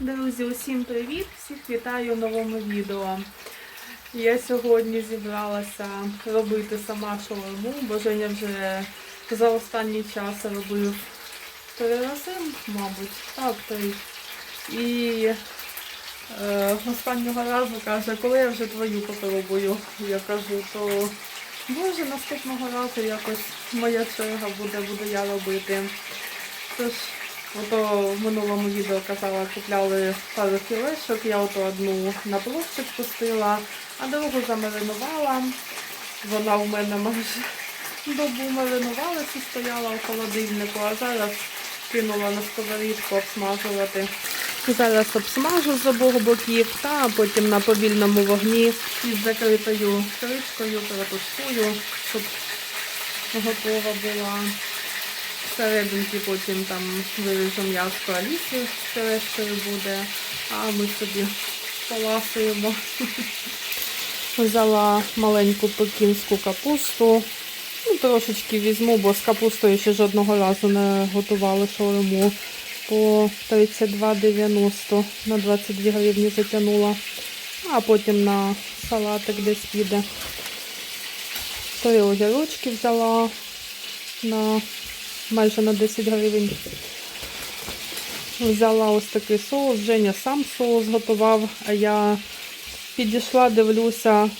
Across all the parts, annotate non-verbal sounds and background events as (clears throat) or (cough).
Друзі, усім привіт! Всіх вітаю в новому відео. Я сьогодні зібралася робити сама шаурму, бо Женя вже за останній час робив три рази, мабуть, так, три. І е, останнього разу каже, коли я вже твою попробую, я кажу, то може наступного разу якось моя черга буде, буду я робити. Тож, ото в минулому відео казала, купляли пару філешок, я ото одну на площадь пустила, а другу замаринувала. Вона в мене майже добу маринувалася стояла в холодильнику, а зараз кинула на сковорідку обсмажувати. Зараз обсмажу з обох боків та потім на повільному вогні із закритою кришкою протушкую, щоб готова була. Всерединки потім там виріжу м'яско Алісі з решткою буде, а ми собі поласуємо. (laughs) Взяла маленьку пекінську капусту. Ну, трошечки візьму, бо з капустою ще жодного разу не готували шаурму. По 32,90 на 22 гривні затягнула. А потім на салатик десь піде. Три огірочки взяла на майже на 10 гривень. Взяла ось такий соус. Женя сам соус готував, а я підійшла, дивлюся.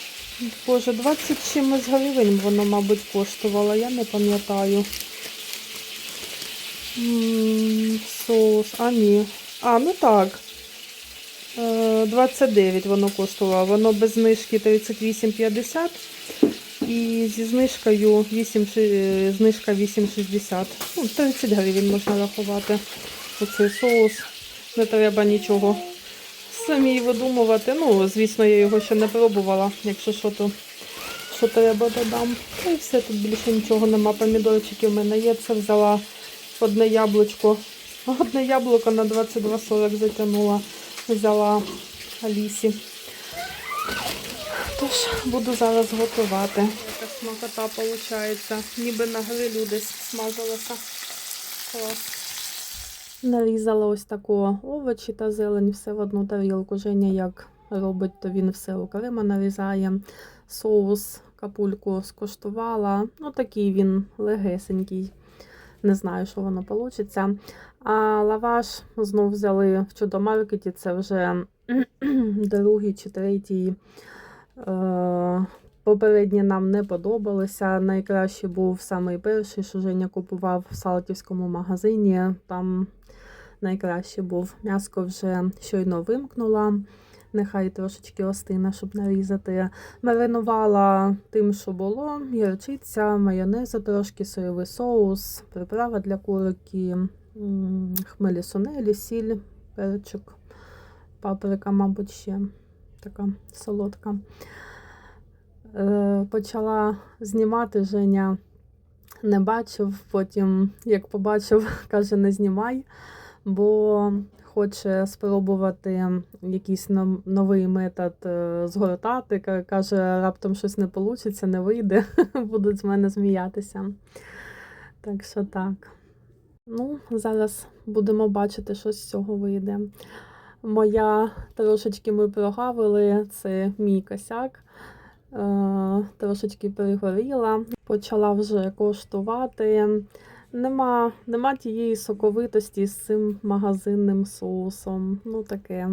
Боже, 20 чимось гривень воно, мабуть, коштувало, я не пам'ятаю. Соус, а ні. А, ну так. Е, 29 воно коштувало. Воно без знижки 38,50 і зі знижкою 8, знижка 8,60. Ну, 30 гривень можна рахувати. Оцей соус. Не треба нічого самі видумувати. Ну, звісно, я його ще не пробувала. Якщо що, то що треба додам. І все, тут більше нічого нема. Помідорчики в мене є. Це взяла одне яблучко. Одне яблуко на 22,40 затягнула. Взяла Алісі. Тож буду зараз готувати. Така смакота виходить. Ніби на грилю десь смажилася. Клас. Нарізала ось таку овочі та зелень, все в одну тарілку. Женя як робить, то він все окремо нарізає. Соус, капульку скуштувала. Ну, такий він легесенький. Не знаю, що воно вийде. А лаваш знов взяли в чудомаркеті. Це вже (clears throat) другий чи третій. Е, Попередні нам не подобалися. Найкращий був самий перший, що Женя купував в Салтівському магазині. Там найкраще був. М'яско вже щойно вимкнула. Нехай трошечки остине, щоб нарізати. Маринувала тим, що було: гірчиця, майонезу, трошки соєвий соус, приправа для курики, хмелі сунелі, сіль, перчик, паприка, мабуть, ще така солодка. Е, Почала знімати Женя не бачив. Потім, як побачив, (laughs) каже, не знімай, бо хоче спробувати якийсь новий метод е, згортати. Каже, раптом щось не вийде, не вийде, (laughs) будуть з мене сміятися. Так що так. Ну, зараз будемо бачити, що з цього вийде. Моя трошечки ми прогавили, це мій косяк. Е, трошечки перегоріла, почала вже коштувати. Нема, нема тієї соковитості з цим магазинним соусом. Ну таке.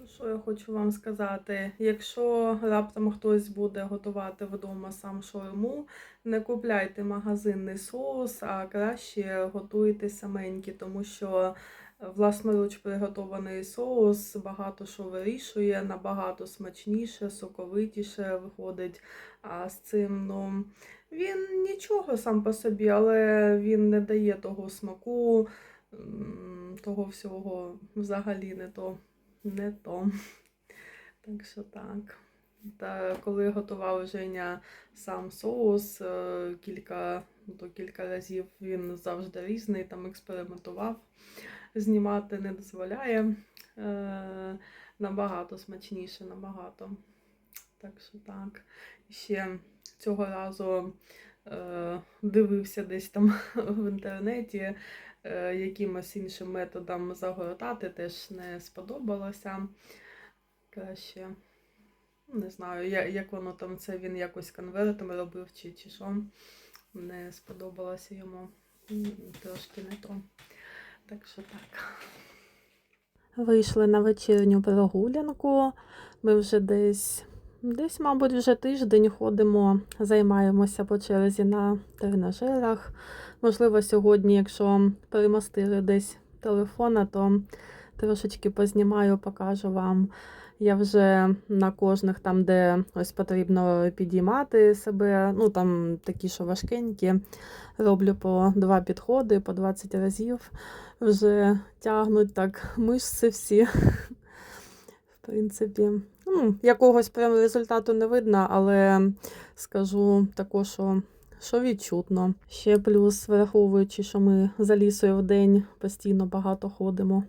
Ну, що я хочу вам сказати? Якщо раптом хтось буде готувати вдома сам шаурму, не купляйте магазинний соус, а краще готуйте саменькі, тому що власноруч приготований соус багато що вирішує, набагато смачніше, соковитіше виходить. А з цим, ну, він нічого сам по собі, але він не дає того смаку, того всього взагалі не то. Не то. Так що так. Та коли готував Женя сам соус, е, кілька, ну, то кілька разів він завжди різний, там експериментував знімати не дозволяє. Е, набагато смачніше, набагато. Так що так. Ще цього разу е, дивився десь там (laughs) в інтернеті е, якимось іншим методом загортати теж не сподобалося. Краще, не знаю, як воно там це він якось конвертом робив чи, чи що. Не сподобалося йому. Трошки не то. Так що так. Вийшли на вечірню прогулянку. Ми вже десь, десь, мабуть, вже тиждень ходимо, займаємося по черзі на тренажерах. Можливо, сьогодні, якщо перемостили десь телефона, то трошечки познімаю, покажу вам. Я вже на кожних там, де ось потрібно підіймати себе, ну там такі, що важкенькі, роблю по два підходи, по 20 разів. Вже тягнуть так мишці всі. В принципі, ну, якогось прям результату не видно, але скажу також, що, що відчутно. Ще плюс, враховуючи, що ми за лісою в день постійно багато ходимо.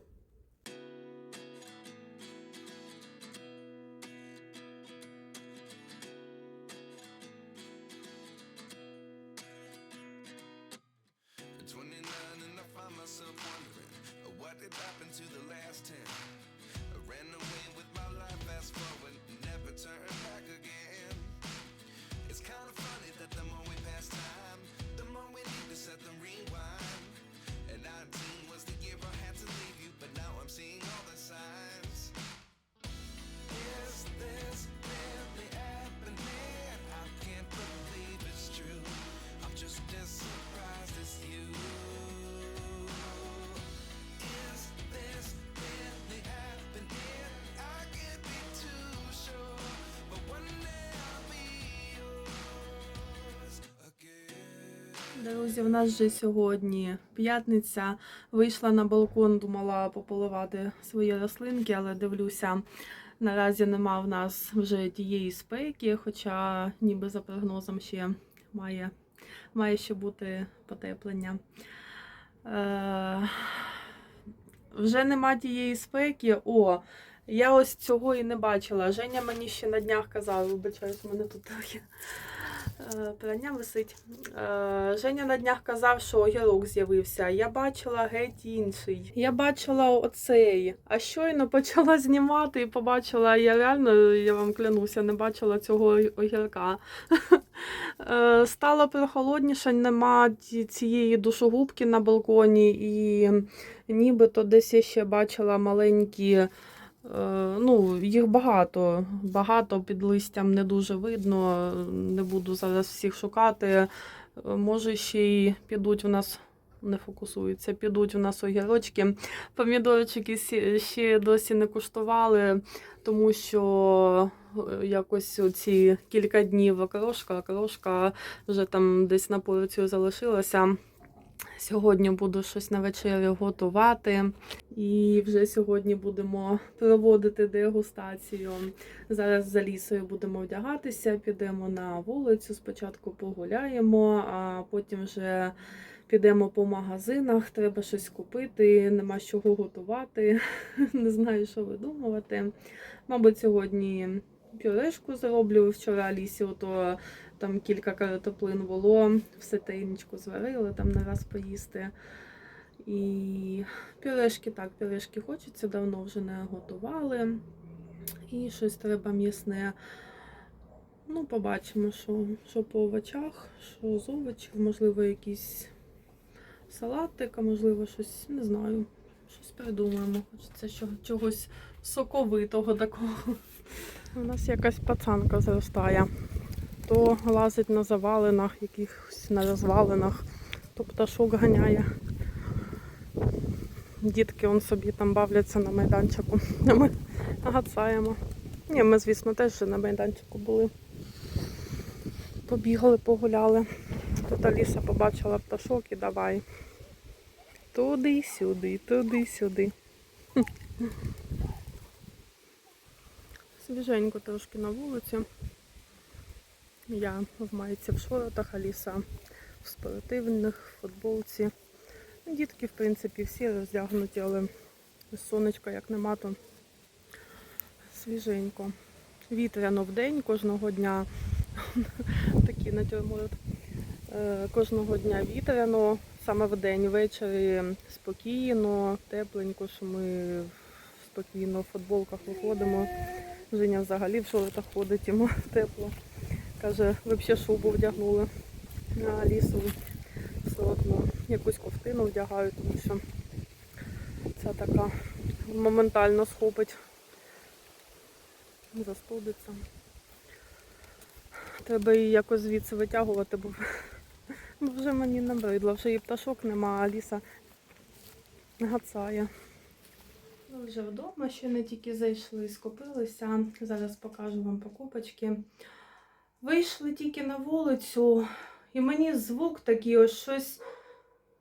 Друзі, в нас вже сьогодні п'ятниця. Вийшла на балкон, думала пополивати свої рослинки, але дивлюся, наразі нема в нас вже тієї спеки, хоча ніби за прогнозом ще має, має ще бути потеплення. Е, вже нема тієї спеки. О, я ось цього і не бачила. Женя мені ще на днях казав, вибачаюсь, у мене тут трохи прання висить. Е, Женя на днях казав, що огірок з'явився. Я бачила геть інший. Я бачила оцей. А щойно почала (laughs) знімати і побачила, я реально, я вам клянуся, не бачила цього огірка. (laughs) Е, Стало прохолодніше, нема цієї душогубки на балконі, і нібито десь я ще бачила маленькі. Е, Ну, їх багато. Багато під листям не дуже видно. Не буду зараз всіх шукати. Е, Може, ще й підуть в нас. Не фокусуються, підуть у нас огірочки. Помідорчики сі- ще досі не куштували, тому що е, якось ці кілька днів окрошка, окрошка вже там десь на порцію залишилася. Сьогодні буду щось на вечерю готувати. І вже сьогодні будемо проводити дегустацію. Зараз за лісою будемо вдягатися, підемо на вулицю. Спочатку погуляємо, а потім вже підемо по магазинах. Треба щось купити, нема чого готувати. (laughs) Не знаю, що видумувати. Мабуть, сьогодні пюрешку зроблю. Вчора Алісі ото там кілька картоплин було, все таємничку зварили, там на раз поїсти. І пюрешки, так, пюрешки хочеться, давно вже не готували. І щось треба м'ясне. Ну, побачимо, що, що по овочах, що з овочів, можливо, якийсь салатик, а можливо, щось, не знаю, щось придумаємо. Хочеться чого- чогось соковитого такого. У нас якась пацанка зростає. То лазить на завалинах, якихось на розвалинах, то пташок ганяє. Дітки он собі там бавляться на майданчику, а (laughs) ми гацаємо. Ні, ми, звісно, теж на майданчику були. Побігали, погуляли. Тут Аліса побачила пташок і давай. Туди-сюди, туди-сюди. (laughs) Свіженько трошки на вулиці. Я в майці в шоротах, Аліса в спортивних, футболці. Дітки, в принципі, всі роздягнуті, але сонечка як нема, то свіженько. Вітряно в день кожного дня. (laughs) Такий натюрморт. Е, Кожного дня вітряно, саме в день, ввечері спокійно, тепленько, що ми спокійно в футболках виходимо. Женя взагалі в шортах ходить, йому (laughs) тепло. Каже, ще шубу вдягнули на лісу. Все одно якусь ковтину вдягаю, тому що ця така моментально схопить, застудиться. Треба її якось звідси витягувати, бо (laughs) вже мені набридло, вже і пташок нема, а ліса гацає. Ми вже вдома, ще не тільки зайшли, скупилися. Зараз покажу вам покупочки. Вийшли тільки на вулицю, і мені звук такий ось щось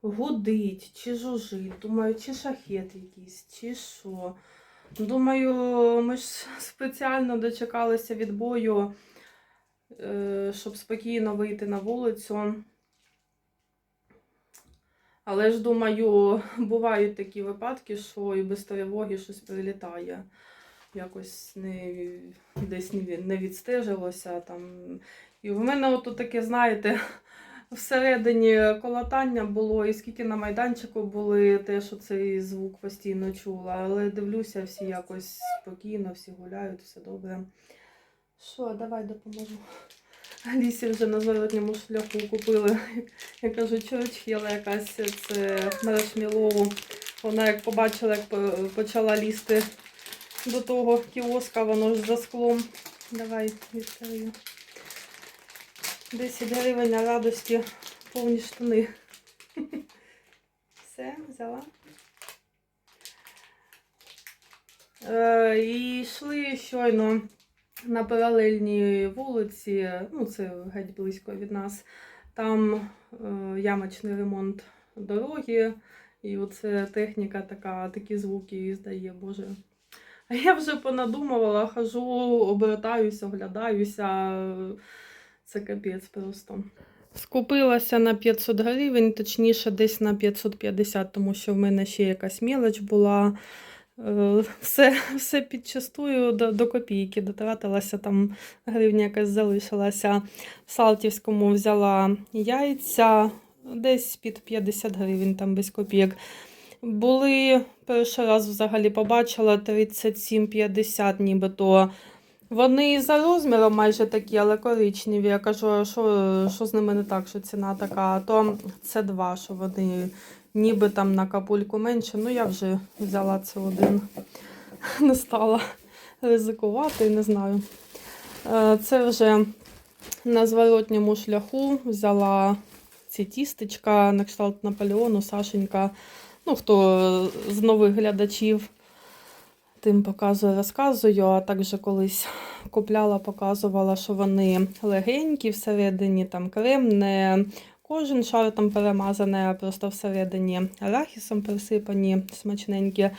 гудить, чи жужить. Думаю, чи шахет якийсь, чи що. Думаю, ми ж спеціально дочекалися відбою, е, щоб спокійно вийти на вулицю. Але ж думаю, бувають такі випадки, що і без тривоги щось прилітає. Якось не, десь не, від- відстежилося там. І в мене ото таке, знаєте, (laughs) всередині колотання було, і скільки на майданчику були, теж цей звук постійно чула. Але дивлюся, всі якось спокійно, всі гуляють, все добре. Що, давай допоможу. Лісі вже на зворотньому шляху купили. Я кажу, чорочхіла якась це марашмілову. Вона як побачила, як почала лізти до того кіоска, воно ж за склом. Давай відкрию. 10 гривень на радості повні штани. (laughs) Все, взяла. Е, і йшли щойно на паралельній вулиці, ну це геть близько від нас. Там е, ямочний ремонт дороги, і оце техніка така, такі звуки здає, Боже. А я вже понадумувала, хожу, обертаюся, оглядаюся. Це капець просто. Скупилася на 500 гривень, точніше, десь на 550, тому що в мене ще якась мелоч була. Е, Все, все підчастую до, до копійки дотратилася, там гривня якась залишилася. В Салтівському взяла яйця десь під 50 гривень, там без копійок. Були перший раз взагалі побачила 37,50 нібито. Вони за розміром майже такі, але коричневі. Я кажу, що, що з ними не так, що ціна така. А то це два, що вони ніби там на капульку менше. Ну я вже взяла це один. (laughs) Не стала ризикувати, не знаю. Е, Це вже на зворотньому шляху взяла ці тістечка на кшталт Наполеону, Сашенька. Ну, хто з нових глядачів, тим показую, розказую. А також колись купляла, показувала, що вони легенькі всередині, там крем, не кожен шар там перемазаний, а просто всередині арахісом присипані, смачненькі.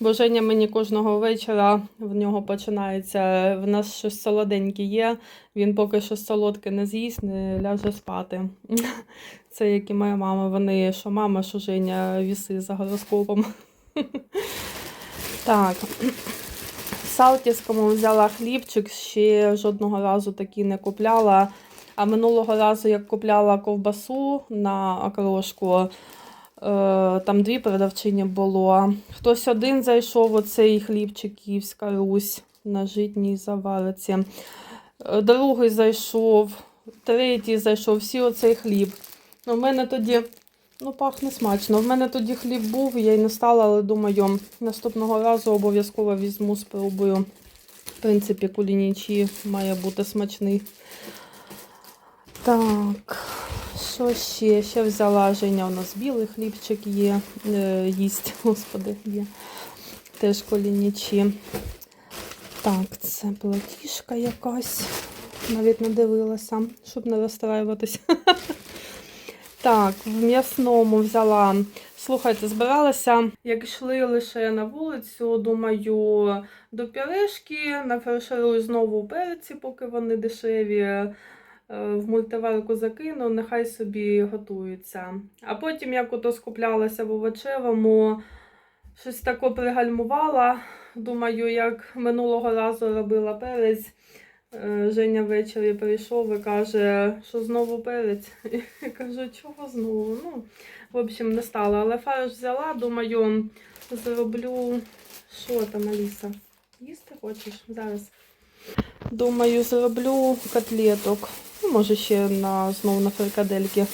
Бо Женя мені кожного вечора в нього починається. В нас щось солоденьке є. Він поки що солодке не з'їсть, не ляже спати. Це як і моя мама. Вони що мама, що Женя віси за гороскопом. Так. Салтівському взяла хлібчик, ще жодного разу такий не купляла. А минулого разу, як купляла ковбасу на окрошку, е, там дві продавчині було. Хтось один зайшов, оцей хлібчик Київська Русь на житній завариці. Е, Другий зайшов, третій зайшов, всі оцей хліб. Ну, в мене тоді, ну, пахне смачно. В мене тоді хліб був, я й не стала, але думаю, наступного разу обов'язково візьму, спробую. В принципі, кулінічі має бути смачний. Так, що ще? Ще взяла Женя, у нас білий хлібчик є, е, їсть, (laughs) господи, є. Теж колінічі. Так, це платіжка якась. Навіть не дивилася, щоб не розстраюватися. (laughs) Так, в м'ясному взяла. Слухайте, збиралася, як йшли лише на вулицю, думаю, до пюрешки, нафарширую знову перці, поки вони дешеві. е, В мультиварку закину, нехай собі готуються. А потім, як ото скуплялася в овочевому, щось таке пригальмувала. Думаю, як минулого разу робила перець, Женя ввечері прийшов і каже, що знову перець. (laughs) Я кажу, чого знову? Ну, в общем, не стало. Але фарш взяла, думаю, зроблю. Що там, Аліса? Їсти хочеш? Зараз. Думаю, зроблю котлеток. Ну, може, ще на, знову на фрикадельки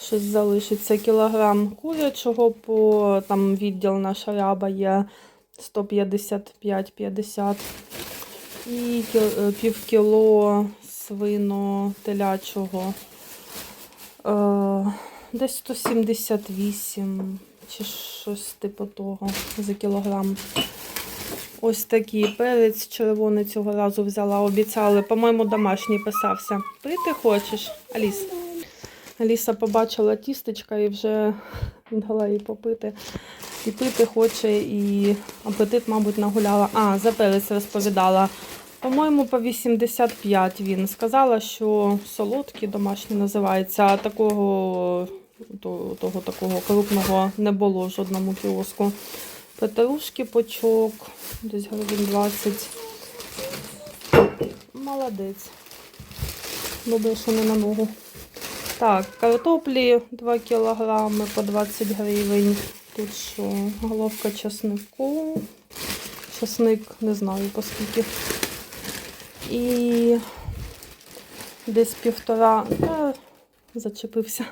щось залишиться. Кілограм курячого по там відділ наша ряба є 155-50 і е, пів кіло свино телячого. Е, десь 178 чи щось типу того за кілограм. Ось такий перець червоний цього разу взяла, обіцяли. По-моєму, домашній писався. Пити хочеш, Аліс? Аліса побачила тістечка і вже дала їй попити. І пити хоче, і апетит, мабуть, нагуляла. А, за перець розповідала. По-моєму, по 85 він. Сказала, що солодкий домашній називається, а такого, того такого крупного не було в жодному кіоску. Петрушки почок, десь гривень 20. Молодець. Добре, що не на ногу. Так, картоплі 2 кілограми по 20 гривень. Тут що, головка часнику. Часник не знаю по скільки. І десь півтора, та, зачепився.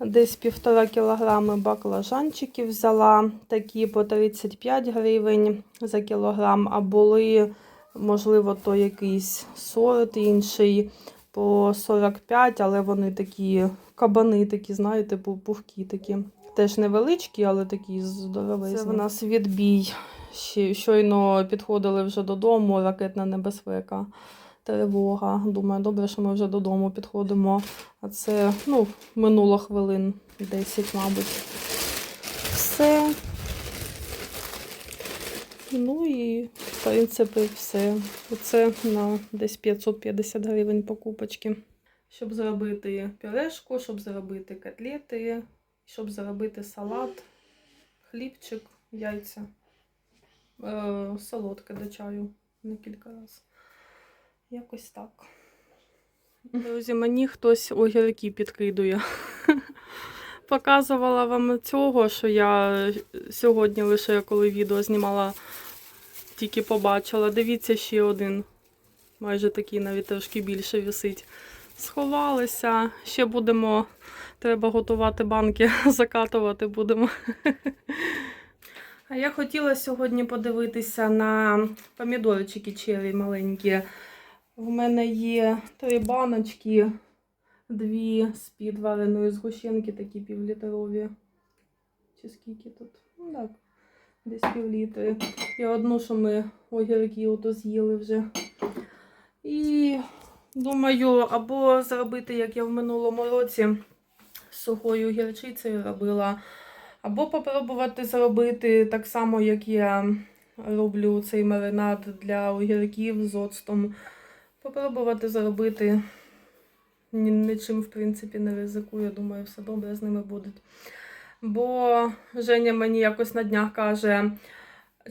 Десь півтора кілограми баклажанчиків взяла, такі по 35 гривень за кілограм, а були, можливо, то якийсь сорт інший по 45, але вони такі кабани, такі, знаєте, пухкі такі. Теж невеличкі, але такі здоровезні. Це в нас відбій. Щойно підходили вже додому, ракетна небезпека, тривога. Думаю, добре, що ми вже додому підходимо. А це ну, минуло хвилин 10, мабуть. Все. Ну і, в принципі, все. Оце на десь 550 гривень покупочки. Щоб зробити пюрешку, щоб зробити котлети, щоб зробити салат, хлібчик, яйця, е, солодке до чаю на кілька разів. Якось так. Друзі, мені хтось огірки підкидує. (laughs) Показувала вам цього, що я сьогодні лише коли відео знімала, тільки побачила. Дивіться, ще один. Майже такий навіть трошки більше висить. Сховалися. Ще будемо. Треба готувати банки, (laughs) закатувати будемо. (laughs) А я хотіла сьогодні подивитися на помідорчики черрі маленькі. В мене є три баночки, дві з-під вареної згущенки, такі півлітрові. Чи скільки тут? Ну так, десь півлітри. І одну, що ми огірки ото з'їли вже. І думаю, або зробити, як я в минулому році з сухою гірчицею робила, або попробувати зробити так само, як я роблю цей маринад для огірків з оцтом. Попробувати зробити. Нічим, в принципі, не ризикую. Думаю, все добре з ними буде. Бо Женя мені якось на днях каже,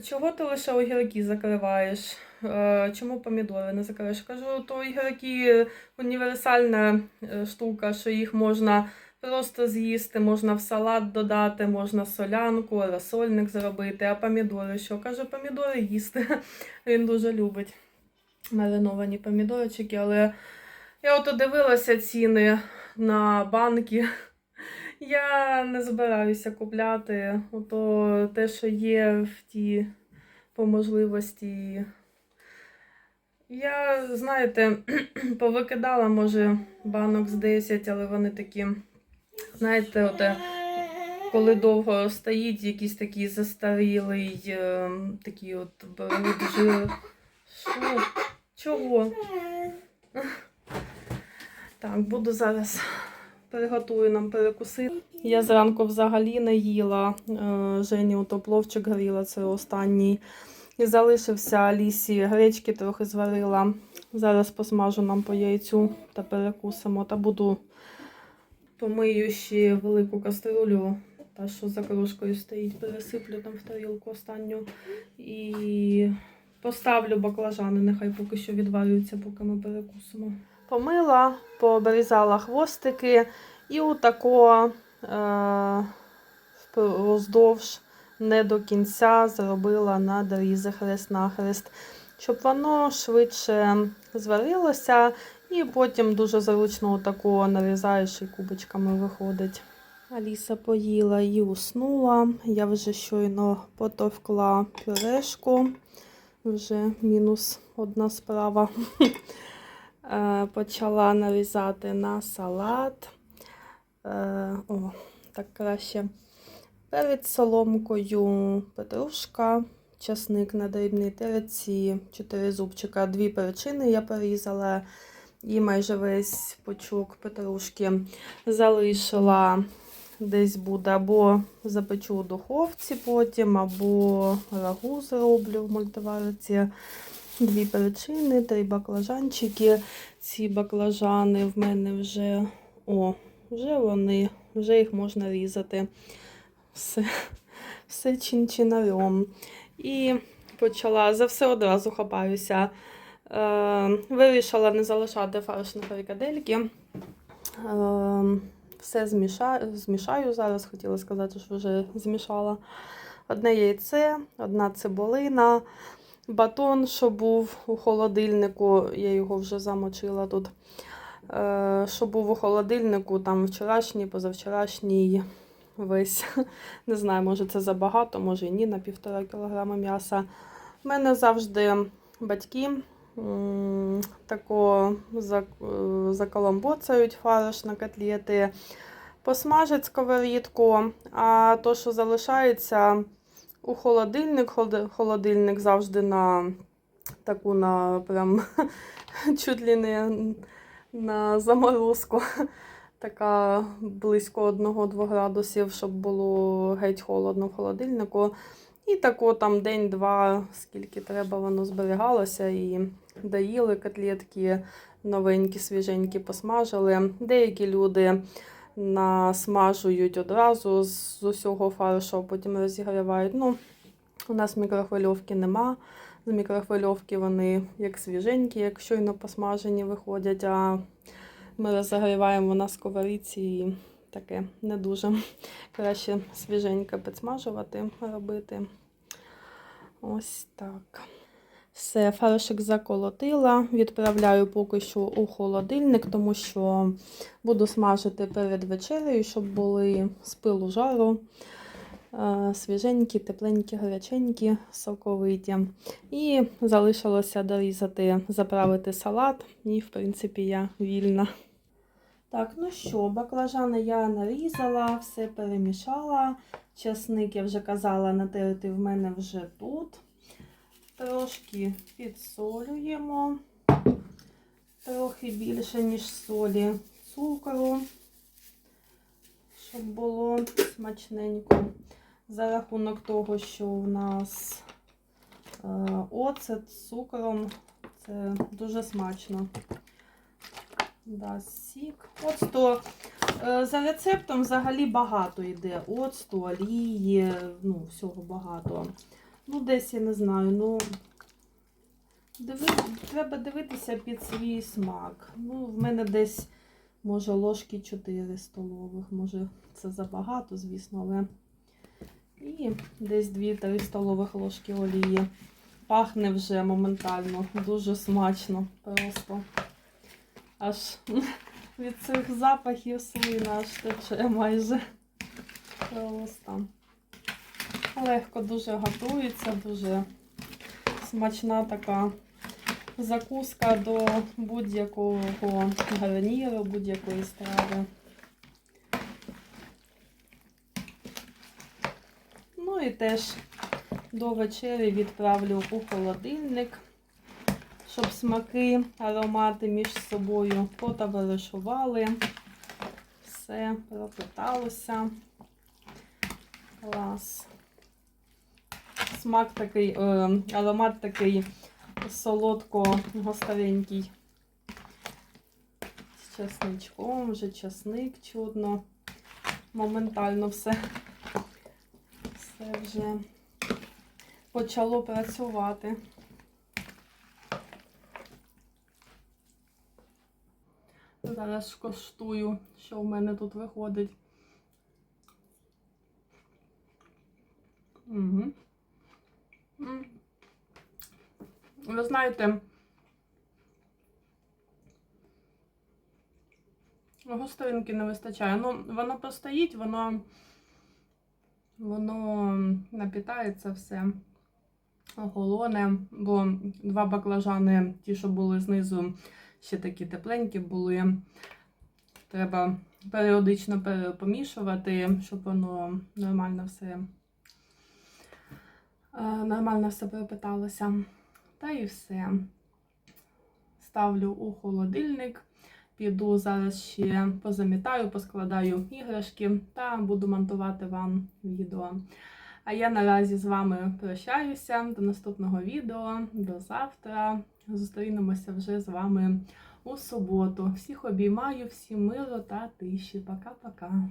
чого ти лише огірки закриваєш? Е, Чому помідори не закриваєш? Кажу, то огірки універсальна е, штука, що їх можна просто з'їсти, можна в салат додати, можна солянку, розсольник зробити, а помідори що? Каже, помідори їсти. (laughs) Він дуже любить мариновані помідорчики, але я ото дивилася ціни на банки. (laughs) Я не збираюся купляти. Ото те, що є в ті по можливості. Я, знаєте, (clears throat) повикидала, може, банок з 10, але вони такі, знаєте, оте, коли довго стоїть, якийсь такий застарілий, е, такий от. Що? Чого? Так, буду зараз приготую нам перекусити. Я зранку взагалі не їла. Е, Жені ото пловчик гріла, це останній. І залишився Алісі гречки трохи зварила. Зараз посмажу нам по яйцю та перекусимо. Та буду помию ще велику каструлю, та що за кружкою стоїть, пересиплю там в тарілку останню. І Поставлю баклажани, нехай поки що відварюються, поки ми перекусимо. Помила, пообрізала хвостики і отако е- вздовж не до кінця зробила надрізи хрест-нахрест, щоб воно швидше зварилося, і потім дуже зручно отако нарізаєш і кубочками виходить. Аліса поїла і уснула. Я вже щойно потовкла пюрешку. Вже мінус одна справа. (laughs) Е, Почала нарізати на салат. Е, О, так краще. Перед соломкою петрушка, часник на дрібній терці, 4 зубчика, дві перчини я порізала і майже весь пучок петрушки залишила. Десь буде або запечу у духовці потім, або рагу зроблю в мультиварці. Дві перчини, три баклажанчики. Ці баклажани в мене вже, о, вже вони, вже їх можна різати. Все, все чин-чинарем. І почала за все одразу хапаюся. Е, вирішила не залишати фарш на фрикадельки. Е, все змішаю, змішаю зараз, хотіла сказати, що вже змішала. Одне яйце, одна цибулина, батон, що був у холодильнику, я його вже замочила тут. Е, що був у холодильнику, там вчорашній, позавчорашній весь. (laughs) Не знаю, може це забагато, може і ні, на півтора кілограма м'яса. У мене завжди батьки тако зак- заколомбоцають фарш на котлети, посмажать сковорідку, а то, що залишається у холодильник, холодильник завжди на таку на прям (laughs) чуть ли не на заморозку. Така близько 1-2 градусів, щоб було геть холодно в холодильнику. І тако там день-два, скільки треба, воно зберігалося. І доїли котлетки новенькі, свіженькі, посмажили. Деякі люди насмажують одразу з усього фаршу, потім розігрівають. Ну, у нас мікрохвильовки нема. З мікрохвильовки вони як свіженькі, як щойно посмажені виходять. А ми розігріваємо на сковорідці і таке не дуже. Краще свіженько підсмажувати, робити. Ось так. Все, фаршик заколотила. Відправляю поки що у холодильник, тому що буду смажити перед вечерею, щоб були з пилу жару. е, Свіженькі, тепленькі, гаряченькі, соковиті. І залишилося дорізати, заправити салат, і, в принципі, я вільна. Так, ну що, баклажани я нарізала, все перемішала. Часник, я вже казала, натерти в мене вже тут. Трошки підсолюємо. Трохи більше, ніж солі цукру, щоб було смачненько. За рахунок того, що у нас е, оцет з цукром, це дуже смачно. Да, сік. Оцту, е, за рецептом взагалі багато йде. Оцту, олії, ну, всього багато. Ну, десь я не знаю, ну. Диви, треба дивитися під свій смак. Ну, в мене десь, може, ложки 4 столових. Може, це забагато, звісно, але. І десь 2-3 столових ложки олії. Пахне вже моментально, дуже смачно просто. Аж (laughs) від цих запахів слина аж тече майже. Просто. Легко дуже готується, дуже смачна така закуска до будь-якого гарніру, будь-якої страви. Ну і теж до вечері відправлю у холодильник, щоб смаки, аромати між собою потоваришували. Все пропиталося. Клас смак такий, е, аромат такий солодко гостовенький. З чесничком вже часник чудно. Моментально все, все вже почало працювати. Зараз коштую, що в мене тут виходить. Угу. Ви знаєте, гостринки не вистачає. Ну, воно постоїть, воно, воно напітається все оголоне, бо два баклажани, ті, що були знизу, ще такі тепленькі були. Треба періодично помішувати, щоб воно нормально все нормально все пропиталося. Та і все. Ставлю у холодильник. Піду зараз ще позамітаю, поскладаю іграшки та буду монтувати вам відео. А я наразі з вами прощаюся до наступного відео, до завтра. Зустрінемося вже з вами у суботу. Всіх обіймаю, всім миру та тиші. Пока-пока.